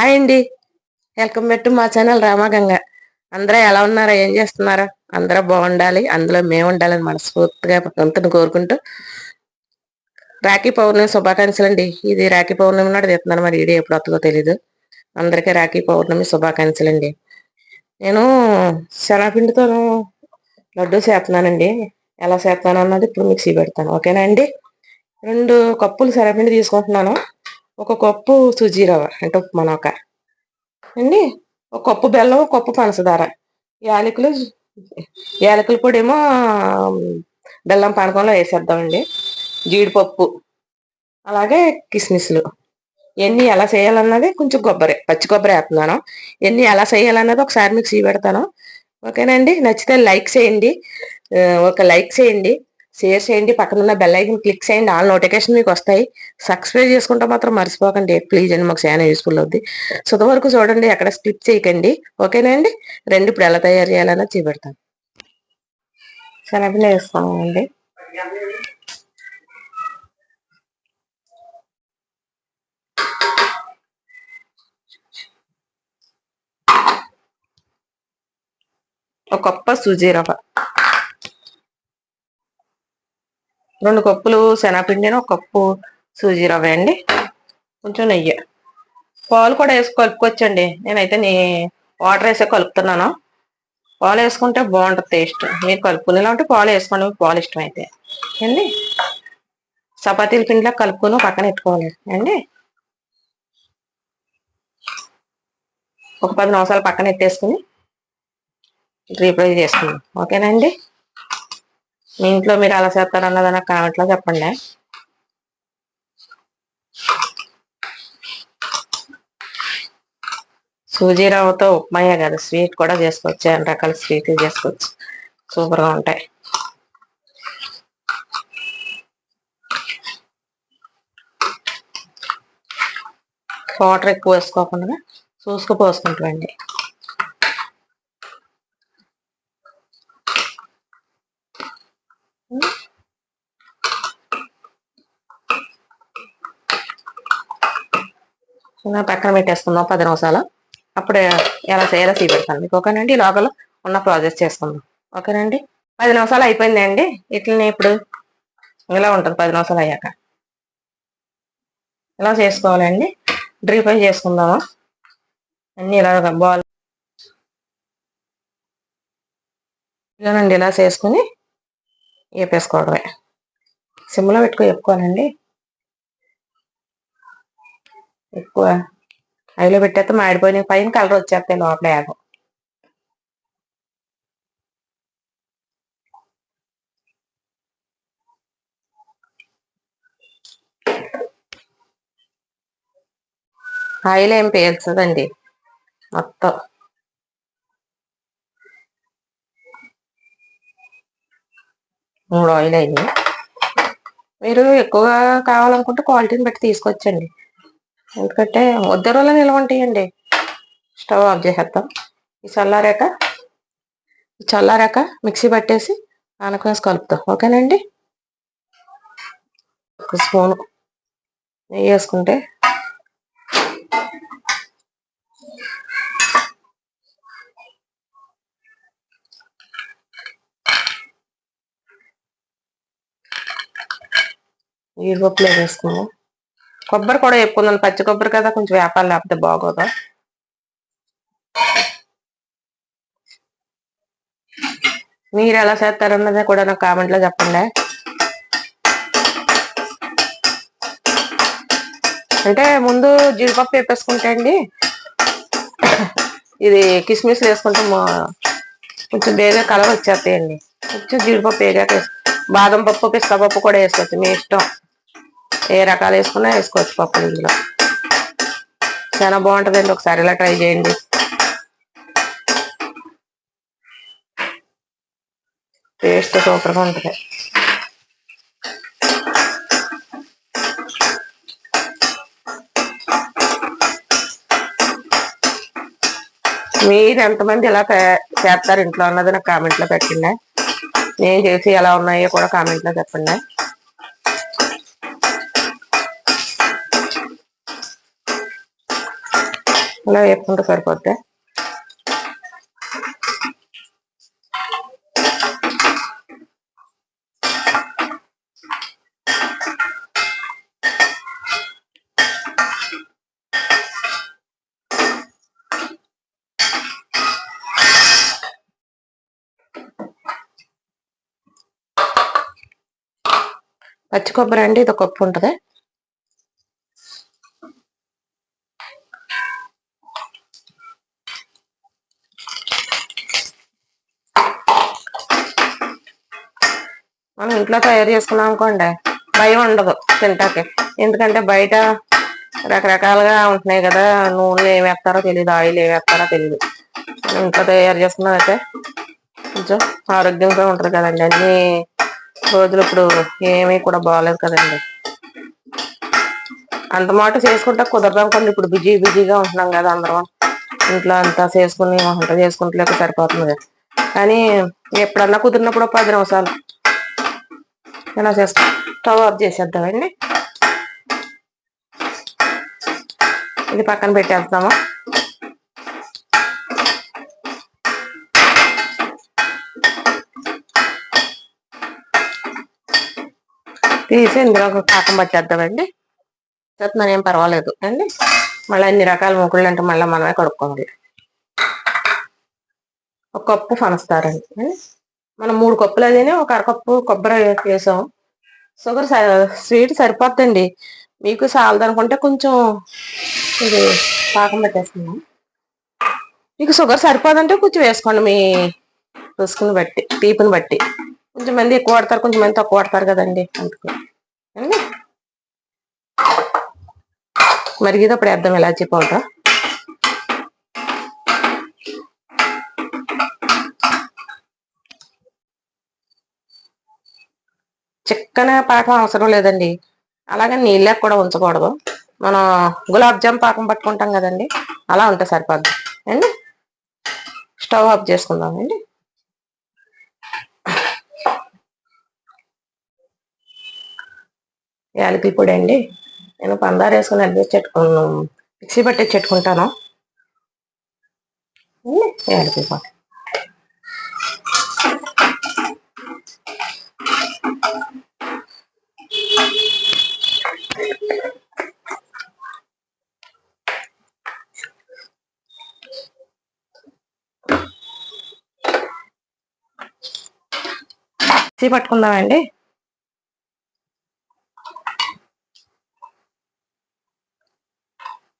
Hi అండి. Welcome back to మా channel Ramaganga అందరూ ఎలా ఉన్నారో? ఏం చేస్తున్నారో? అందరూ బాగుండాలి. అందులో మేము ఉండాలని మనస్ఫూర్తిగా భగవంతుని కోరుకుంటూ. రాఖీ పౌర్ణమి శుభాకాంక్షలు అండి. ఇది రాఖీ పౌర్ణమి నాడు తెస్తున్నాను మరి ఇది ఎప్పుడు వస్తుందో తెలీదు. అందరికీ రాఖీ పౌర్ణమి శుభాకాంక్షలు అండి. నేను శనగపిండితో లడ్డు చేస్తున్నానండి ఎలా చేస్తాను అన్నది ఇప్పుడు మిక్సీ పెడతాను ఓకేనా అండి? రెండు కప్పులు శనగపిండి తీసుకుంటున్నాను. ఒక కప్పు సుజీ రవ్వ అంటే మనొక అండి ఒక కప్పు బెల్లం ఒక కప్పు పంచదార యాలకులు యాలకుల పొడి ఏమో బెల్లం పానకంలో వేసేద్దామండి. జీడిపప్పు అలాగే కిస్మిస్లు. ఎన్ని ఎలా చేయాలన్నది కొంచెం కొబ్బరి పచ్చి కొబ్బరి వేస్తున్నాను. ఎన్ని ఎలా చేయాలన్నది ఒకసారి మీకు చూపెడతాను. ఓకేనండి నచ్చితే లైక్ చేయండి. ఒక లైక్ చేయండి. షేర్ చేయండి పక్కన ఉన్న బెల్ ఐకన్ క్లిక్ చేయండి. ఆల్ నోటిఫికేషన్ మీకు వస్తాయి. సబ్స్క్రైబ్ చేసుకుంటే మాత్రం మర్చిపోకండి. ప్లీజ్ అండి మాకు చాలా యూస్ఫుల్ అవుద్ది. సుత వరకు చూడండి అక్కడ స్కిప్ చేయకండి. ఓకేనా అండి? రెండు ఇప్పుడు ఎలా తయారు చేయాలన్నా చూపెడతాను శనగపిండి వేస్తామండి ఒక కప్ప సుజీరవ రవ్వ రెండు కప్పులు శనగపిండిని ఒక కప్పు సూజీ రవ్వ అండి. కొంచెం నెయ్యి. పాలు కూడా వేసి కలుపుకోవచ్చండి. నేనైతే నీ వాటర్ వేసే కలుపుతున్నాను. పాలు వేసుకుంటే బాగుంటుంది టేస్ట్. మీరు కలుపుకునేలా ఉంటే పాలు వేసుకోండి. పాలు ఇష్టం అయితే అండి? చపాతీల పిండిలో కలుపుకొని పక్కన పెట్టుకోవాలి. అండి? ఒక పది నిమిషాలు పక్కన పెట్టేసుకుని రీప్రై ఓకేనా ఓకేనండి మీ ఇంట్లో మీరు అలా చేస్తారన్నది నాకు కామెంట్లో చెప్పండి. సూజీ రవ్వతో ఉప్మాయే కదా స్వీట్ కూడా చేసుకోవచ్చు అన్ని రకాల స్వీట్లు చేసుకోవచ్చు. సూపర్గా ఉంటాయి. వాటర్ ఎక్కువ వేసుకోకుండా చూసుకు పోసుకుంటామండి పక్కన పెట్టేసుకుందాం పది నిమిషాలు అప్పుడు ఎలా చేయాలో పెడతాను మీకు ఓకేనండి? లోపల ఉన్న ప్రాజెక్ట్ చేసుకుందాం. ఓకేనండి? పది నిమిషాలు అయిపోయిందండి. ఇట్లనే ఇప్పుడు ఇలా ఉంటుంది పది నిమిషాలు అయ్యాక. ఇలా చేసుకోవాలండి. డ్రీ ఫ్రై చేసుకుందాము. అన్ని ఇలా బాల్ ఇలానండి ఇలా చేసుకుని వేపేసుకోవడమే సిమ్లో పెట్టుకుని చెప్పుకోవాలండి ఎక్కువ. హైలో పెట్టేస్తే మాడిపోయిన పైన కలర్ వచ్చేస్తాయి లోపల యాగం ఆయిల్ ఏం పేల్చదండి. మొత్తం. మూడు ఆయిల్ అయింది మీరు ఎక్కువగా కావాలనుకుంటే క్వాలిటీని బట్టి తీసుకొచ్చండి. ఎందుకంటే వద్ద రోజులు నిల్వ ఉంటాయండి? స్టవ్ ఆఫ్ చేసేద్దాం. ఈ చల్లారాక ఈ చల్లారాక మిక్సీ పట్టేసి ఆనకేసి కలుపుతాం. ఓకేనండి? ఒక స్పూన్ నెయ్యి వేసుకుంటే జీడిపప్పులో వేసుకుందాం. కొబ్బరి కూడా వేపుకుందాం. పచ్చి కొబ్బరి కదా కొంచెం వేపాలు లేకపోతే బాగోదు. మీరు ఎలా చేస్తారన్నది కూడా నాకు కామెంట్లో చెప్పండి. అంటే ముందు జీడిపప్పు వేపేసుకుంటే అండి ఇది కిస్మిస్ వేసుకుంటే కొంచెం బేగా కలర్ వచ్చేస్తాయండి. కొంచెం జీడిపప్పు వేగాక బాదం పప్పు పిస్తా పప్పు కూడా వేసుకోవచ్చు. మీ ఇష్టం. ఏ రకాలు వేసుకున్నా వేసుకోవచ్చు పప్పులు ఇందులో. చాలా బాగుంటుందండి ఒకసారి ఇలా ట్రై చేయండి. టేస్ట్ సూపర్గా ఉంటుంది. మీరు ఎంతమంది ఇలా చేస్తారు ఇంట్లో అన్నది నాకు కామెంట్లో పెట్టండి. నేను చేసి ఎలా ఉన్నాయో కూడా కామెంట్లో చెప్పండి. ఇలా వేపుకుంటే సరిపోద్ది. పచ్చి కొబ్బరి అండి ఇది ఒక కప్పు ఉంటుంది. మనం ఇంట్లో తయారు చేసుకున్నాం అనుకోండి భయం ఉండదు తింటాకి. ఎందుకంటే బయట రకరకాలుగా ఉంటున్నాయి కదా నూనెలు ఏమి వేస్తారో తెలియదు ఆయిల్ ఏమి వేస్తారో తెలియదు ఇంట్లో తయారు చేసుకున్నదైతే కొంచెం ఆరోగ్యంగా ఉంటుంది కదండి. అన్ని రోజులు ఇప్పుడు ఏమీ కూడా బాగాలేదు కదండి. అంత మాట చేసుకుంటే కుదరదు అనుకోండి. ఇప్పుడు బిజీ బిజీగా ఉంటున్నాం కదా అందరం. ఇంట్లో అంతా చేసుకుని వంట చేసుకుంటలేక సరిపోతుంది. కానీ ఎప్పుడన్నా కుదిరినప్పుడు పది నిమిషాలు ఇలా చేస్తాం? స్టవ్ ఆఫ్ చేసేద్దామండి ఇది పక్కన పెట్టేస్తాము తీసి ఇందులో ఒక పాకం పట్టేద్దామండి చెప్తున్నాను ఏం పర్వాలేదు అండి. మళ్ళీ అన్ని రకాల మొక్కలు అంటే మళ్ళీ మనమే కడుక్కోవాలి. ఒక కప్పు ఫనస్తారండి మనం మూడు కప్పులు అదేనే ఒక అరకప్పు కొబ్బరి వేసాం. షుగర్ స్వీట్ సరిపోద్దండి. మీకు సాలదనుకుంటే కొంచెం ఇది పాకం పెట్టేస్తున్నాం. మీకు షుగర్ సరిపోదంటే కొంచెం వేసుకోండి మీ రుసుకుని బట్టి తీపిని బట్టి. కొంచెం మంది ఎక్కువ వాడతారు కొంచెం మంది తక్కువ వాడతారు కదండి అందుకు. మరిగేటప్పుడు వేద్దాం ఇలాచీ పౌడర్. చిక్కన పాకం అవసరం లేదండి. అలాగే నీళ్ళకి కూడా ఉంచకూడదు. మనం గులాబ్ జామ్ పాకం పట్టుకుంటాం కదండి. అలా ఉంటే సరిపోద్ది. అండి? స్టవ్ ఆఫ్ చేసుకుందామండి యాలకుల పొడి అండి. నేను పందారు వేసుకుని అడ్జస్ట్ పెట్టుకున్నాను మిక్సీ పట్టి చెట్టుకుంటాను. యాలకుల పొడి. మిక్సీ పట్టుకుందామండి.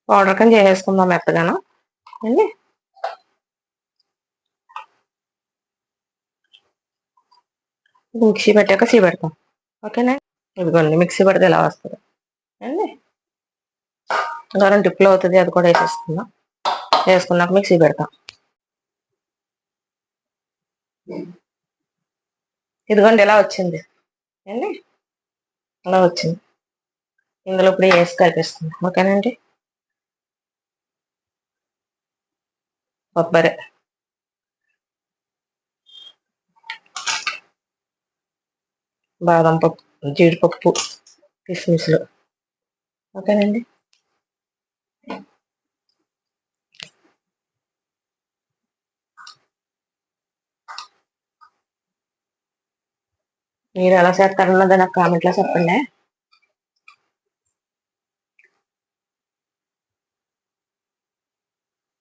పౌడర్ కింద చేసేసుకుందాం మెత్తగాను. అండి. మిక్సీ పెట్టాక సీ పెడతాం. ఓకేనా? ఇదిగోండి మిక్సీ పెడితే ఎలా వస్తుంది. అండి. గరం టిప్లో అవుతుంది అది కూడా వేసేసుకుందాం. వేసుకున్నాక మిక్సీ పెడతాం. ఇదిగోండి ఎలా వచ్చింది. అండి అలా వచ్చింది. ఇందులో ఇప్పుడు వేసి కలిపిస్తుంది ఓకేనండి? కొబ్బరి. బాదం పప్పు జీడిపప్పు కిస్మిస్లు. ఓకేనండి? మీరు ఎలా చేస్తారన్నది నాకు కామెంట్లో చెప్పండి.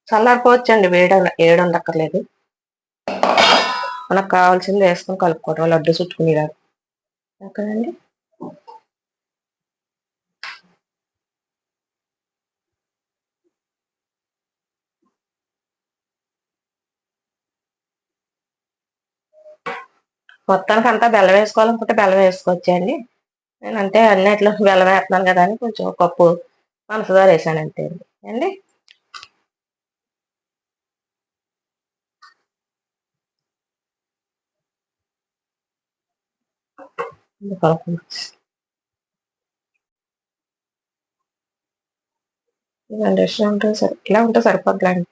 చల్లారిపోవచ్చండి వేడ ఏడు ఉండక్కర్లేదు. మనకు కావాల్సింది వేసుకొని కలుపుకోవటం లడ్డు చుట్టుకునేలాగా. ఓకేనండి. మొత్తానికి అంతా బెల్లం వేసుకోవాలనుకుంటే బెల్లం వేసుకోవచ్చండి. నేను అంటే అన్నిట్లో బెల్లం వేస్తున్నాను కదా అని కొంచెం కప్పు పంచదార వేసాను అంతే అండి. ఇలాంటి ఉంటుంది సరే ఇలా ఉంటే సరిపోద్దులేండి.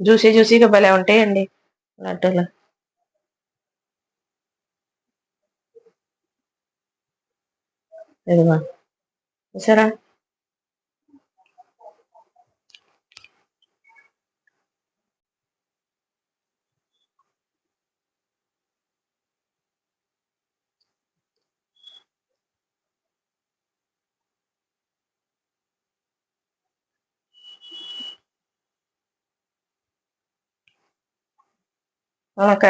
జ్యూసీ జ్యూసీగా భలే ఉంటాయండి లడ్డూలు. ఇదిగో చూసారా? ఒక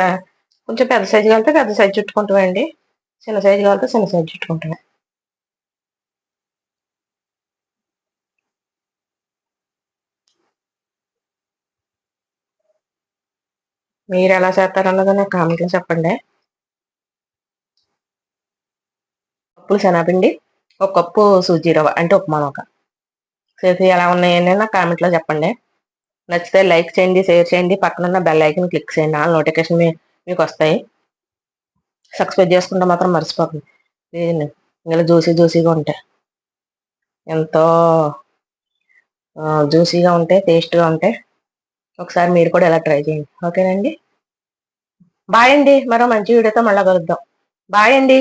కొంచెం పెద్ద సైజు కలితే పెద్ద సైజు చుట్టుకుంటామండి. చిన్న సైజు కలిపితే చిన్న సైజు చుట్టుకుంటాం మీరు ఎలా చేస్తారన్నది నాకు కామెంట్లో చెప్పండి. కప్పులు శనగపిండి ఒక కప్పు సూజీ రవ్వ అంటే ఉప్మా ఒక చేసి ఎలా ఉన్నాయని నాకు కామెంట్లో చెప్పండి. నచ్చితే లైక్ చేయండి షేర్ చేయండి పక్కన ఉన్న బెల్ ఐకన్ క్లిక్ చేయండి ఆ నోటిఫికేషన్ మీకు వస్తాయి సబ్స్క్రైబ్ చేసుకుంటే మాత్రం మర్చిపోకండి. ఇలా జ్యూసీ జ్యూసీగా ఉంటాయి. ఎంతో జ్యూసీగా ఉంటాయి టేస్ట్గా ఉంటాయి. ఒకసారి మీరు కూడా ఇలా ట్రై చేయండి. ఓకేనండి? బాయ్ అండి. మరో మంచి వీడియోతో మళ్ళీ కలుద్దాం. బాయ్ అండి.